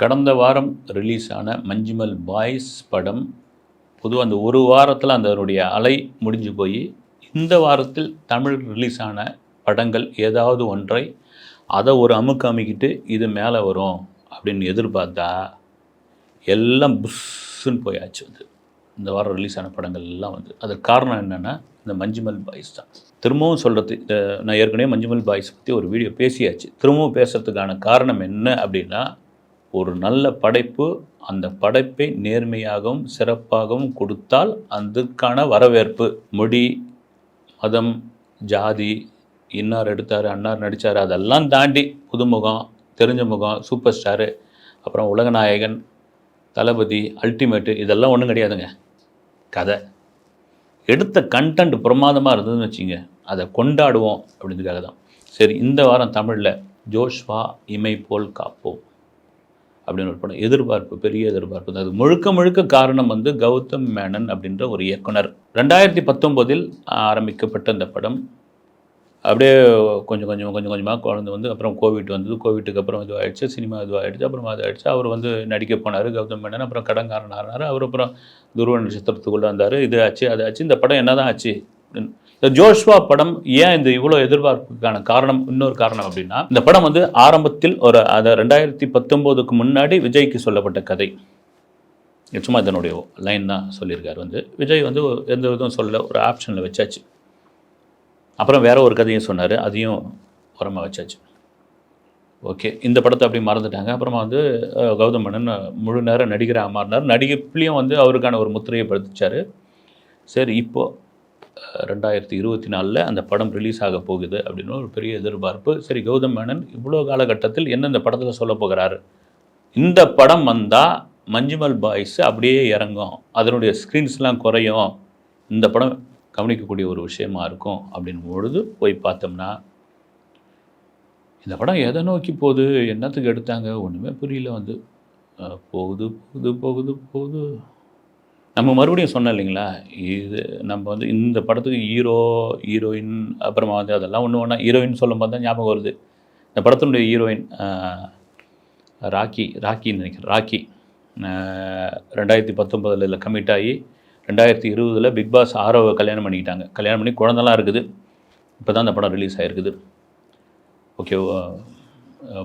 கடந்த வாரம் ரிலீஸ் ஆன மஞ்சுமல் பாய்ஸ் படம். பொதுவாக அந்த ஒரு வாரத்தில் அதனுடைய அலை முடிஞ்சு போய் இந்த வாரத்தில் தமிழ் ரிலீஸ் ஆன படங்கள் ஏதாவது ஒன்றை அதை ஒரு அமுக்கு அமுக்கிட்டு இது மேலே வரும் அப்படின்னு எதிர்பார்த்தா எல்லாம் புஷ்ஷுன்னு போயாச்சு அது. இந்த வாரம் ரிலீஸ் ஆன படங்கள் எல்லாம் வந்து. அதற்கு காரணம் என்னென்னா இந்த மஞ்சுமல் பாய்ஸ் தான். திரும்பவும் சொல்கிறது நான் ஏற்கனவே மஞ்சுமல் பாய்ஸ் பற்றி ஒரு வீடியோ பேசியாச்சு. திரும்பவும் பேசுறதுக்கான காரணம் என்ன அப்படின்னா ஒரு நல்ல படைப்பு அந்த படைப்பை நேர்மையாகவும் சிறப்பாகவும் கொடுத்தால் அதுக்கான வரவேற்பு. மொழி மதம் ஜாதி இன்னார் எடுத்தார் அன்னார் நடித்தார் அதெல்லாம் தாண்டி புதுமுகம் தெரிஞ்ச முகம் சூப்பர் ஸ்டாரு அப்புறம் உலகநாயகன் தளபதி அல்டிமேட்டு இதெல்லாம் ஒன்றும் கிடையாதுங்க. கதை. எடுத்த கண்டென்ட் பிரமாதமாக இருந்ததுன்னு வச்சுங்க அதை கொண்டாடுவோம் அப்படின்றதுக்காக தான் சரி இந்த வாரம் தமிழில் ஜோஷ்வா இமை போல் காப்போம். அப்படின்னு ஒரு படம். எதிர்பார்ப்பு பெரிய எதிர்பார்ப்பு. அது முழுக்க முழுக்க காரணம் வந்து கௌதம் மேனன் அப்படின்ற ஒரு இயக்குனர். ரெண்டாயிரத்தி பத்தொம்போதில் ஆரம்பிக்கப்பட்ட இந்த படம். அப்படியே கொஞ்சம் கொஞ்சம் கொஞ்சம் கொஞ்சமாக குழந்தை வந்து அப்புறம் கோவிட் வந்தது. கோவிட்டுக்கு அப்புறம் இதுவாகிடுச்சு சினிமா இதுவாகிடுச்சு அப்புறம் அதாகிடுச்சு அவர் வந்து நடிக்க போனார் கௌதம் மேனன். அப்புறம் கடன்காரன் ஆனார் அவர் அப்புறம் துருவ நட்சத்திரத்துக்குள்ளே வந்தார். இது ஆச்சு அது ஆச்சு. இந்த படம் என்ன தான் ஆச்சு? அப்படின்னு இந்த ஜோஷ்வா படம் ஏன் இந்த இவ்வளோ எதிர்பார்ப்புக்கான காரணம் இன்னொரு காரணம் அப்படின்னா இந்த படம் வந்து ஆரம்பத்தில் ஒரு அதை ரெண்டாயிரத்தி பத்தொம்போதுக்கு முன்னாடி விஜய்க்கு சொல்லப்பட்ட கதை. சும்மா இதனுடைய லைன் தான் சொல்லியிருக்காரு வந்து. விஜய் வந்து எந்த விதம் சொல்ல ஒரு ஆப்ஷனில் வச்சாச்சு. அப்புறம் வேற ஒரு கதையும் சொன்னார் அதையும் உரமாக வச்சாச்சு. ஓகே இந்த படத்தை அப்படி மறந்துட்டாங்க. அப்புறமா வந்து கௌதம் மேனன் முழு நேரம் நடிகராக மாறினார். நடிகைப்புலேயும் வந்து அவருக்கான ஒரு முத்திரையை படுத்திச்சார் சரி இப்போது ரெண்டாயிரத்தி இருபத்தி நாலில் அந்த படம் ரிலீஸ் ஆக போகுது அப்படின்னு ஒரு பெரிய எதிர்பார்ப்பு. சரி கௌதம் மேனன் இவ்வளோ காலகட்டத்தில் என்ன இந்த படத்தில் சொல்ல போகிறாரு? இந்த படம் வந்தால் மஞ்சுமல் பாய்ஸ் அப்படியே இறங்கும். அதனுடைய ஸ்க்ரீன்ஸ்லாம் குறையும். இந்த படம் கவனிக்கக்கூடிய ஒரு விஷயமா இருக்கும் அப்படின் பொழுது போய் பார்த்தோம்னா இந்த படம் எதை நோக்கி போகுது? என்னத்துக்கு எடுத்தாங்க? ஒன்றுமே புரியல வந்து. போகுது போகுது போகுது போகுது. நம்ம மறுபடியும் சொன்னோம் இல்லைங்களா? இது நம்ம வந்து இந்த படத்துக்கு ஹீரோ ஹீரோயின் அப்புறமா வந்து அதெல்லாம் ஒன்று ஒன்றா ஹீரோயின் சொல்லும் போது தான் ஞாபகம் வருது. இந்த படத்தினுடைய ஹீரோயின் ராக்கி ராக்கின்னு நினைக்கிறேன் ராக்கி. ரெண்டாயிரத்தி பத்தொம்பதில் இல்லை கமிட் ஆகி ரெண்டாயிரத்தி இருபதில் பிக் பாஸ் ஆரோவை கல்யாணம் பண்ணிக்கிட்டாங்க. கல்யாணம் பண்ணி குழந்தெல்லாம் இருக்குது. இப்போ தான் அந்த படம் ரிலீஸ் ஆகிருக்குது ஓகே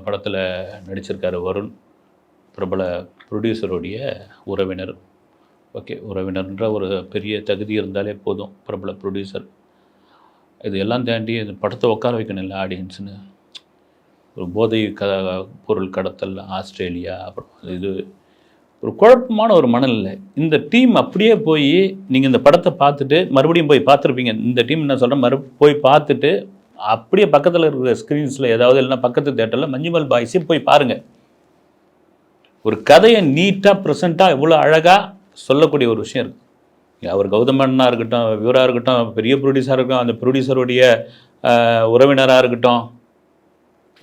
படத்தில் நடிச்சிருக்காரு வருண். பிரபல ப்ரொடியூசருடைய உறவினர். ஓகே உறவினர்ன்ற ஒரு பெரிய தகுதி இருந்தாலே போதும் பிரபல ப்ரொடியூசர் இது எல்லாம் தாண்டி இந்த படத்தை உட்கார வைக்கணும் இல்லை ஆடியன்ஸ்னு ஒரு போதை க பொருள் கடத்தல் ஆஸ்திரேலியா அப்புறம் இது. ஒரு குழப்பமான ஒரு மனநிலை. இந்த டீம் அப்படியே போய் நீங்கள் இந்த படத்தை பார்த்துட்டு மறுபடியும் போய் பார்த்துருப்பீங்க. இந்த டீம் என்ன சொல்கிறேன் மறு போய் பார்த்துட்டு அப்படியே பக்கத்தில் இருக்கிற ஸ்க்ரீன்ஸில் ஏதாவது இல்லைன்னா பக்கத்து தேட்டரில் மஞ்சுமல் பாய்ஸே போய் பாருங்கள் ஒரு கதையை நீட்டாக ப்ரெசண்ட்டாக இவ்வளோ அழகாக சொல்லக்கூடிய ஒரு விஷயம் இருக்குது அவர் கௌதமன்னாக இருக்கட்டும் இவராக இருக்கட்டும் பெரிய ப்ரொடியூசராக இருக்கட்டும் அந்த ப்ரொடியூசருடைய உறவினராக இருக்கட்டும்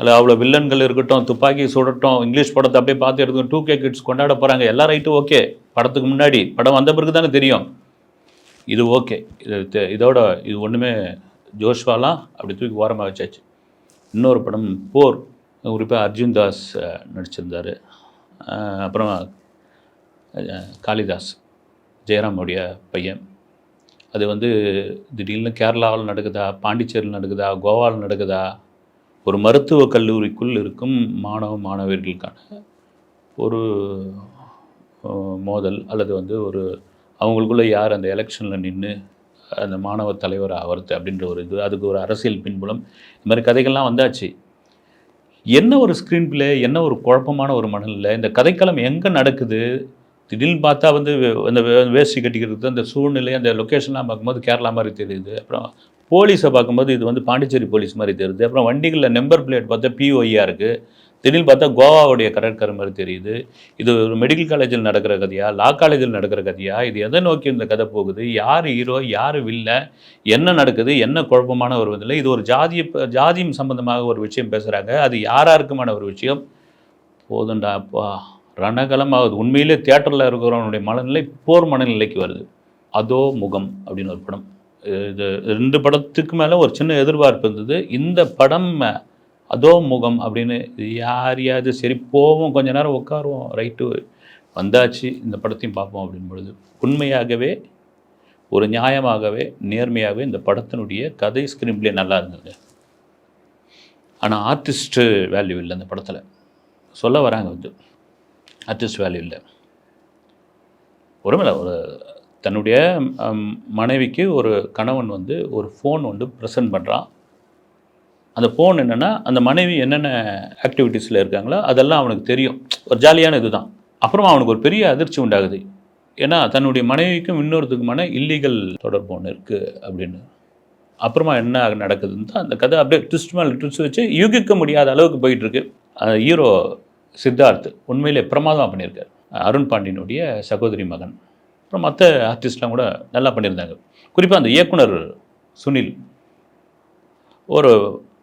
அல்ல அவ்வளோ வில்லன்கள் இருக்கட்டும் துப்பாக்கி சுடட்டும் இங்கிலீஷ் படத்தை அப்படியே பார்த்து எடுத்துக்கணும் டூ கே கிட்ஸ் கொண்டாட போகிறாங்க எல்லா ரைட்டும் ஓகே. படத்துக்கு முன்னாடி படம் வந்த பிறகு தானே தெரியும். இது ஓகே. இது இதோட இது ஒன்றுமே ஜோஷ்வாலாம் அப்படி தூக்கி ஓரமாக வச்சாச்சு. இன்னொரு படம் போர் குறிப்பாக அர்ஜுன் தாஸ் நடிச்சிருந்தார். அப்புறம் காளிதாஸ் ஜெயராமுடைய பையன். அது வந்து திடீர்னு கேரளாவில் நடக்குதா பாண்டிச்சேரியில் நடக்குதா கோவாவில் நடக்குதா? ஒரு மருத்துவக் கல்லூரிக்குள் இருக்கும் மாணவ மாணவர்களுக்கான ஒரு மோதல் அல்லது வந்து ஒரு அவங்களுக்குள்ளே யார் அந்த எலெக்ஷனில் நின்று அந்த மாணவ தலைவர் ஆகிறது அப்படின்ற ஒரு இது அதுக்கு ஒரு அரசியல் பின்புலம். இந்த மாதிரி கதைகள்லாம் வந்தாச்சு. என்ன ஒரு ஸ்க்ரீன் பிளே என்ன ஒரு குழப்பமான ஒரு மனநிலை இந்த கதைக்களம் எங்கே நடக்குது திடீர்னு பார்த்தா வந்து வே- அந்த வேஷ்டி கட்டிக்கிறது அந்த சூழ்நிலை அந்த லொக்கேஷன்லாம் பார்க்கும்போது கேரளா மாதிரி தெரியுது. அப்புறம் போலீஸை பார்க்கும்போது இது வந்து பாண்டிச்சேரி போலீஸ் மாதிரி தெரியுது. அப்புறம் வண்டிகளில் நம்பர் பிளேட் பார்த்தா பிஓஐயாக இருக்குது திடீர்னு பார்த்தா கோவாவுடைய கடற்கரை மாதிரி தெரியுது. இது ஒரு மெடிக்கல் காலேஜில் நடக்கிற கதையா லா காலேஜில் நடக்கிற கதையா இது எதை நோக்கி இந்த கதை போகுது யார் ஹீரோ யார் வில்ல என்ன நடக்குது என்ன குழப்பமான ஒரு இதில் இது ஒரு ஜாதிய ஜாதியம் சம்பந்தமாக ஒரு விஷயம் பேசுகிறாங்க அது யாராருக்குமான ஒரு விஷயம்? போதுண்டா ரணகலம் ஆகுது உண்மையிலே தியேட்டரில் இருக்கிறவனுடைய மனநிலை போர் மனநிலைக்கு வருது. அதோ முகம் அப்படின்னு ஒரு படம். இது ரெண்டு படத்துக்கு மேலே ஒரு சின்ன எதிர்பார்ப்பு இருந்தது. இந்த படம் அதோ முகம் அப்படின்னு யாரையாவது யார் யாது சரி போவோம் கொஞ்ச நேரம் உட்காருவோம் ரைட்டு வந்தாச்சு இந்த படத்தையும் பார்ப்போம் அப்படின் பொழுது உண்மையாகவே ஒரு நியாயமாகவே நேர்மையாகவே இந்த படத்தினுடைய கதை ஸ்க்ரீன் பிளே நல்லா இருந்தது. ஆனால் ஆர்டிஸ்ட்டு வேல்யூ இல்லை அந்த படத்தில். சொல்ல வராங்க வந்து. அட்ஜஸ்ட் வேல்யூ இல்லை. ஒருமில்ல ஒரு தன்னுடைய மனைவிக்கு ஒரு கணவன் வந்து ஒரு ஃபோன் வந்து ப்ரெசென்ட் பண்ணுறான் அந்த ஃபோன் என்னென்னா அந்த மனைவி என்னென்ன ஆக்டிவிட்டீஸில் இருக்காங்களோ அதெல்லாம் அவனுக்கு தெரியும். ஒரு ஜாலியான இதுதான். அப்புறமா அவனுக்கு ஒரு பெரிய அதிர்ச்சி உண்டாகுது. ஏன்னா தன்னுடைய மனைவிக்கும் இன்னொருத்துக்குமான இல்லீகல் தொடர்பு ஒன்று இருக்குது அப்படின்னு. அப்புறமா என்ன நடக்குதுன்னு தான் அந்த கதை அப்படியே ட்விஸ்ட் மேலே ட்விஸ்ட் வச்சு யூகிக்க முடியாத அளவுக்கு போயிட்டுருக்கு ஹீரோ சித்தார்த் உண்மையிலே பிரமாதமாக பண்ணியிருக்கார். அருண் பாண்டியனுடைய சகோதரி மகன். அப்புறம் மற்ற ஆர்டிஸ்ட்லாம் கூட நல்லா பண்ணியிருந்தாங்க. குறிப்பாக அந்த இயக்குனர் சுனில் ஒரு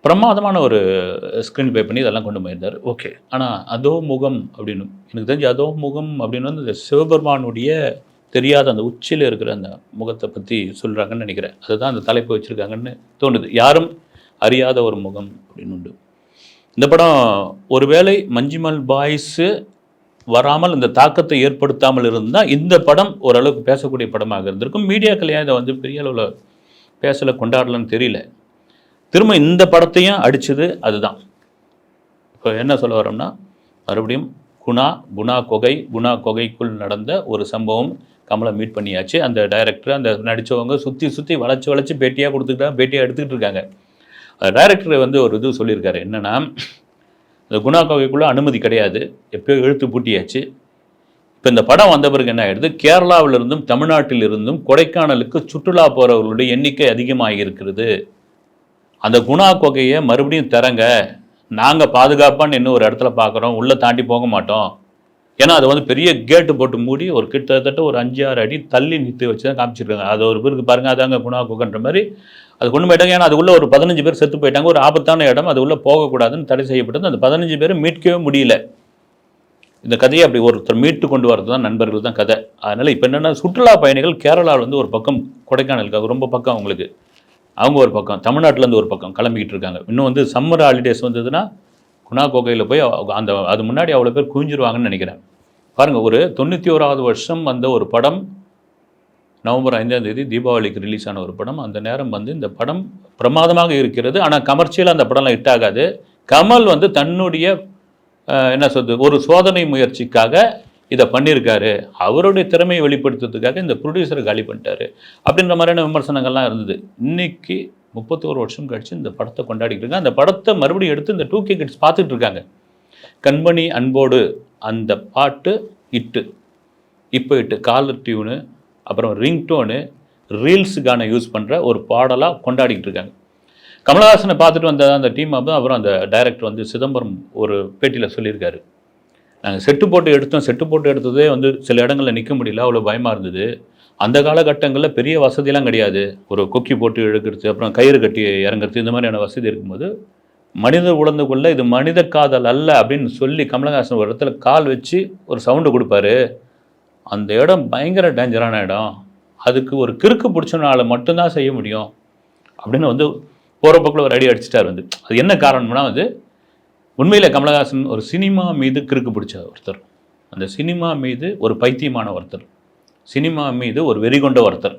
பிரமாதமான ஒரு ஸ்க்ரீன் ப்ளே பண்ணி இதெல்லாம் கொண்டு போயிருந்தார். ஓகே. ஆனால் அதோ முகம் அப்படின்னு எனக்கு தெரிஞ்சு அதோ முகம் அப்படின்னு வந்து இந்த சிவபெருமானுடைய தெரியாத அந்த உச்சியில் இருக்கிற அந்த முகத்தை பற்றி சொல்கிறாங்கன்னு நினைக்கிறேன். அதுதான் அந்த தலைப்பு வச்சுருக்காங்கன்னு தோணுது. யாரும் அறியாத ஒரு முகம் அப்படின்னு உண்டு. இந்த படம் ஒருவேளை மஞ்சுமல் பாய்ஸு வராமல் இந்த தாக்கத்தை ஏற்படுத்தாமல் இருந்தால் இந்த படம் ஓரளவுக்கு பேசக்கூடிய படமாக இருந்திருக்கும். மீடியாக்கள் ஏன் இதை வந்து பெரிய அளவில் பேசலை கொண்டாடலன்னு தெரியல. திரும்ப இந்த படத்தையும் அடித்தது அதுதான். இப்போ என்ன சொல்ல வரோம்னா மறுபடியும் குணா குணா கொகை குணா கொகைக்குள் நடந்த ஒரு சம்பவம் கமலை மீட் பண்ணியாச்சு. அந்த டைரக்டர் அந்த நடித்தவங்க சுற்றி சுற்றி வளைச்சு வளைச்சு பேட்டியாக கொடுத்துக்கிட்டா பேட்டியாக எடுத்துக்கிட்டு இருக்காங்க. டைரக்டர் வந்து ஒரு இது சொல்லியிருக்காரு. என்னென்னா இந்த குணா கொகைக்குள்ளே அனுமதி கிடையாது. எப்பயோ எழுத்து பூட்டியாச்சு. இப்போ இந்த படம் வந்த பிறகு என்ன ஆகிடுது கேரளாவிலிருந்தும் தமிழ்நாட்டிலிருந்தும் கொடைக்கானலுக்கு சுற்றுலா போகிறவர்களுடைய எண்ணிக்கை அதிகமாக இருக்கிறது அந்த குணா கொகையை மறுபடியும் தரங்க நாங்கள் பாதுகாப்பான்னு இன்னும் ஒரு இடத்துல பார்க்குறோம் உள்ளே தாண்டி போக மாட்டோம். ஏன்னா அது வந்து பெரிய கேட்டு போட்டு மூடி ஒரு கிட்டத்தட்ட ஒரு அஞ்சு ஆறு அடி தள்ளி நிறுத்தி வச்சு தான் காமிச்சிருக்காங்க. அது ஒரு பேருக்கு பாருங்க அதாங்க குணா குகைன்ற மாதிரி அது கொண்டு போயிட்டாங்க. ஏன்னா அதுக்குள்ளே ஒரு பதினஞ்சு பேர் செத்து போயிட்டாங்க. ஒரு ஆபத்தான இடம். அது உள்ளே போகக்கூடாதுன்னு தடை செய்யப்பட்டது. அந்த பதினஞ்சு பேரும் மீட்கவே முடியல. இந்த கதையை அப்படி ஒருத்தர் மீட்டு கொண்டு வரது தான் நண்பர்கள் தான் கதை. அதனால் இப்போ என்னென்னா சுற்றுலா பயணிகள் கேரளாவில் வந்து ஒரு பக்கம் கொடைக்கானலுக்கு அது ரொம்ப பக்கம் அவங்களுக்கு. அவங்க ஒரு பக்கம். தமிழ்நாட்டிலேருந்து ஒரு பக்கம் கிளம்பிக்கிட்டு இருக்காங்க. இன்னும் வந்து சம்மர் ஹாலிடேஸ் வந்ததுன்னா குணா கோகையில் போய் அந்த அது முன்னாடி அவ்வளோ பேர் குவிஞ்சிருவாங்கன்னு நினைக்கிறேன். பாருங்கள் ஒரு தொண்ணூற்றி ஓராவது வருஷம் வந்த ஒரு படம் நவம்பர் ஐந்தாம் தேதி தீபாவளிக்கு ரிலீஸ் ஆன ஒரு படம். அந்த நேரம் வந்து இந்த படம் பிரமாதமாக இருக்கிறது. ஆனால் கமர்ஷியலாக அந்த படம்லாம் ஹிட் ஆகாது. கமல் வந்து தன்னுடைய என்ன சொல்றது ஒரு சோதனை முயற்சிக்காக இதை பண்ணியிருக்காரு. அவருடைய திறமையை வெளிப்படுத்துறதுக்காக இந்த ப்ரொடியூசரை காலி பண்ணிட்டாரு. அப்படின்ற மாதிரியான விமர்சனங்கள்லாம் இருந்தது. இன்னைக்கு முப்பத்தோரு வருஷம் கழித்து இந்த படத்தை கொண்டாடிட்டு இருக்காங்க. அந்த படத்தை மறுபடியும் எடுத்து இந்த டூ கே கிட்ஸ் பார்த்துட்டு இருக்காங்க. கண்மணி அன்போடு அந்த பாட்டு இட்டு இப்போ இட்டு காலர் டியூனு அப்புறம் ரிங்டோனு ரீல்ஸுக்கான யூஸ் பண்ணுற ஒரு பாடலாக கொண்டாடிக்கிட்டு இருக்காங்க. கமலஹாசனை பார்த்துட்டு வந்த அந்த டீம் அப்போ அப்புறம் அந்த டைரக்டர் வந்து சிதம்பரம் ஒரு பேட்டியில் சொல்லியிருக்காரு. நாங்கள் செட்டு போட்டு எடுத்தோம் செட்டு போட்டு எடுத்ததே வந்து சில இடங்களில் நிற்க முடியல அவ்வளோ பயமாக இருந்தது. அந்த காலகட்டங்களில் பெரிய வசதியெல்லாம் கிடையாது. ஒரு கொக்கி போட்டு எடுக்கிறது அப்புறம் கயிறு கட்டி இறங்குறது இந்த மாதிரியான வசதி இருக்கும்போது மனித உழந்துக்குள்ள இது மனித காதல் அல்ல அப்படின்னு சொல்லி கமலஹாசன் ஒரு இடத்துல கால் வச்சு ஒரு சவுண்டு கொடுப்பாரு. அந்த இடம் பயங்கர டேஞ்சரான இடம். அதுக்கு ஒரு கிறுக்கு பிடிச்சனால மட்டும்தான் செய்ய முடியும். அப்படின்னு வந்து போகிற போக்கில் ஒரு அடி அடிச்சிட்டார் வந்து. அது என்ன காரணம்னா வந்து உண்மையில் கமலஹாசன் ஒரு சினிமா மீது கிறுக்கு பிடிச்ச ஒருத்தர். அந்த சினிமா மீது ஒரு பைத்தியமான ஒருத்தர். சினிமா மீது ஒரு வெறி கொண்ட ஒருத்தர்.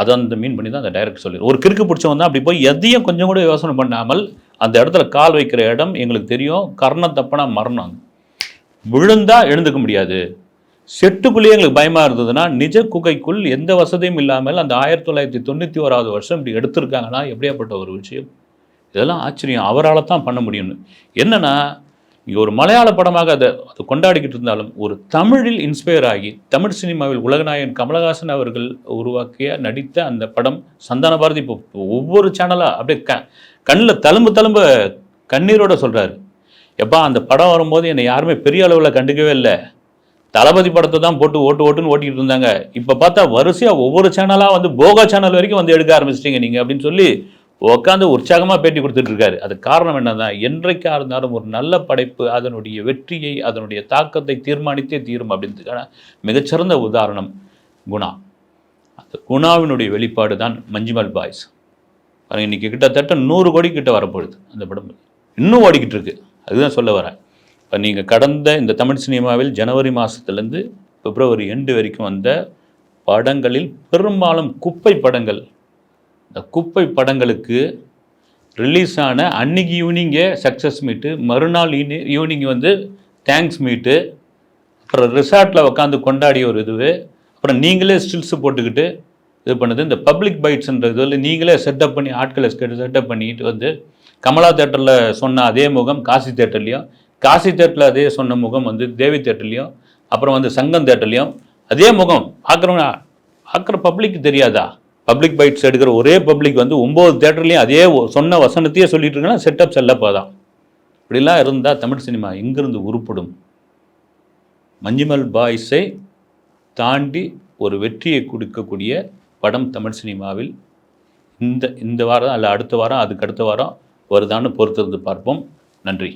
அதை அந்த மீன் பண்ணி தான் அந்த டைரக்டர் சொல்லி ஒரு கிறுக்கு பிடிச்சவன் தான் அப்படி போய் எதையும் கொஞ்சம் கூட யோசனை பண்ணாமல் அந்த இடத்துல கால் வைக்கிற இடம் எங்களுக்கு தெரியும். கர்ணம் தப்பனா மரணம். விழுந்தா எழுந்துக்க முடியாது. செட்டுக்குள்ளேயே எங்களுக்கு பயமாக இருந்ததுன்னா நிஜ குகைக்குள் எந்த வசதியும் இல்லாமல் அந்த ஆயிரத்தி தொள்ளாயிரத்தி தொண்ணூற்றி ஓராவது வருஷம் இப்படி எடுத்திருக்காங்கன்னா எப்படியாப்பட்ட ஒரு விஷயம்? இதெல்லாம் ஆச்சரியம். அவரால் தான் பண்ண முடியும்னு. என்னென்னா இங்கே ஒரு மலையாள படமாக அதை அது கொண்டாடிக்கிட்டு இருந்தாலும் ஒரு தமிழில் இன்ஸ்பயர் ஆகி தமிழ் சினிமாவில் உலகநாயகன் கமலஹாசன் அவர்கள் உருவாக்கிய நடித்த அந்த படம் சந்தான பாரதி இப்போ ஒவ்வொரு சேனலாக அப்படியே க கண்ணில் தழும்பு தழும்ப கண்ணீரோட சொல்கிறாரு எப்பா அந்த படம் வரும்போது என்னை யாருமே பெரிய அளவில் கண்டுக்கவே இல்லை. தளபதி படத்தை தான் போட்டு ஓட்டு ஓட்டுன்னு ஓட்டிக்கிட்டு இருந்தாங்க. இப்போ பார்த்தா வரிசையாக ஒவ்வொரு சேனலாக வந்து போகா சேனல் வரைக்கும் வந்து எடுக்க ஆரம்பிச்சிட்டிங்க நீங்கள் அப்படின்னு சொல்லி உட்காந்து உற்சாகமாக பேட்டி கொடுத்துட்டு இருக்காரு. அது காரணம் என்னதான் என்றைக்கா இருந்தாலும் ஒரு நல்ல படைப்பு அதனுடைய வெற்றியை அதனுடைய தாக்கத்தை தீர்மானித்தே தீரும் அப்படின்றதுக்கான மிகச்சிறந்த உதாரணம் குணா. அந்த குணாவினுடைய வெளிப்பாடு தான் மஞ்சுமல் பாய்ஸ். பாருங்க இன்னைக்கு கிட்டத்தட்ட நூறு கோடி கிட்ட வரப்போகுது அந்த படம். இன்னும் ஓடிக்கிட்டு இருக்கு. அதுதான் சொல்ல வரேன். இப்போ நீங்கள் கடந்த இந்த தமிழ் சினிமாவில் ஜனவரி மாதத்துலேருந்து பிப்ரவரி எண்டு வரைக்கும் வந்த படங்களில் பெரும்பாலும் குப்பை படங்கள். இந்த குப்பை படங்களுக்கு ரிலீஸ் ஆன அன்னைக்கு ஈவினிங்கே சக்ஸஸ் மீட்டு மறுநாள் ஈவினிங் வந்து தேங்க்ஸ் மீட்டு அப்புறம் ரிசார்ட்டில் உட்காந்து கொண்டாடிய ஒரு இது அப்புறம் நீங்களே ஸ்டில்ஸ் போட்டுக்கிட்டு இது பண்ணுது. இந்த பப்ளிக் பைட்ஸ்ன்ற இதில் நீங்களே செட்டப் பண்ணி ஆட்களை செட்டப் பண்ணிட்டு வந்து கமலா தேட்டரில் சொன்ன அதே முகம் காசி தேட்டர்லேயும் காசி தேட்டரில் அதே சொன்ன முகம் வந்து தேவி தேட்டர்லேயும் அப்புறம் வந்து சங்கம் தேட்டர்லேயும் அதே முகம். பார்க்குறவங்க பார்க்குற பப்ளிக் தெரியாதா? பப்ளிக் பைட்ஸ் எடுக்கிற ஒரே பப்ளிக் வந்து ஒம்பது தேட்டர்லேயும் அதே சொன்ன வசனத்தையே சொல்லிட்டு இருக்கேன்னா செட்டப் செல்லப்பா தான் இப்படிலாம் இருந்தால் தமிழ் சினிமா எங்கிருந்து உருப்படும்? மஞ்சுமல் பாய்ஸை தாண்டி ஒரு வெற்றியை கொடுக்கக்கூடிய படம் தமிழ் சினிமாவில் இந்த இந்த வாரம் அல்ல அடுத்த வாரம் அதுக்கு அடுத்த வாரம் வருதான்னு பொறுத்திருந்து பார்ப்போம். நன்றி.